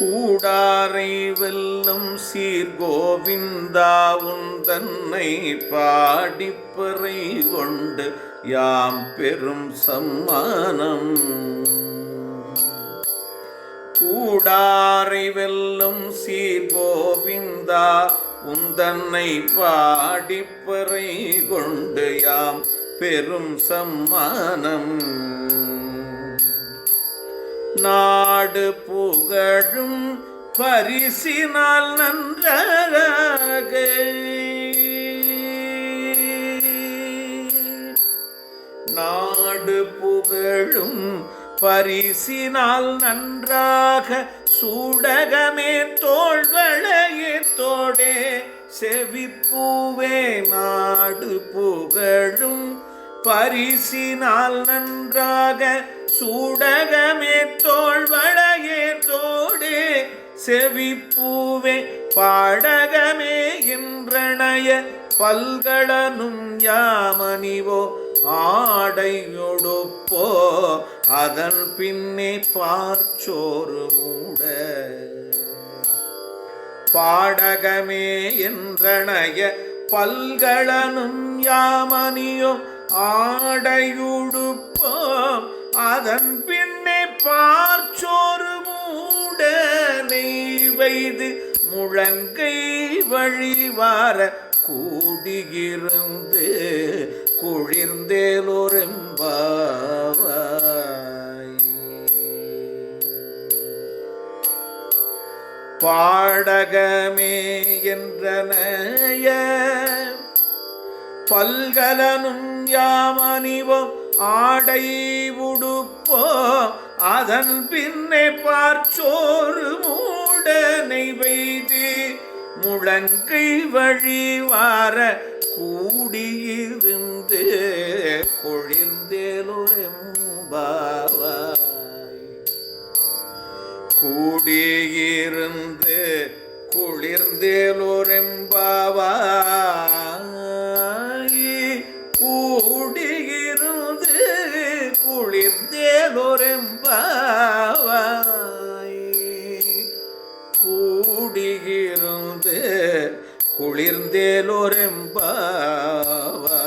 கூடாரை வெல்லும் சீர்கோவிந்தா தன்னை பாடிப்பறை கொண்டு யாம் பெரும் சம்மானம். கூடாரை வெல்லும் சீர்கோவிந்தா உந்தன்னை பாடிப்பறை கொண்டு யாம் பெரும் சம்மானம். பாடு புகழும் பரிசினால் நன்றாக. நாடு புகழும் பரிசினால் நன்றாக. சூடகமே தோள்வளையே தோடே. செவிப்பூவே நாடு புகழும் பரிசினால் நன்றாக. சூடகமே தோள்வளையே செவிப்பூவே பாடகமே இன்றணைய பல்கடனும் யாமணிவோ ஆடையொடுப்போ. அதன் பின்னே பார்ச்சோறு மூட. பாடகமே என்றணைய பல்கடனும் யாமணியோ ஆடையுடுப்போ அதன் வைது முழங்கை வழிவார கூடியிருந்து குளிர்ந்தேலொரும்பாவாய். பாடகமே என்றனைய பல்கலனும் யாமணிவோம் ஆடை உடுப்போ அதன் பின்னே பார்ச்சோறு மூடனை வைத்து முழங்கை வழிவார கூடியிருந்து கொழிந்தேலொரெம்பாவாய் கூடியிருந்து குளிர்ந்தேலோரெம்பாவாய். கூடியிருந்து குளிர்ந்தேலோரெம்பாவாய் குளிர்ந்தேலோரெம்பாவா?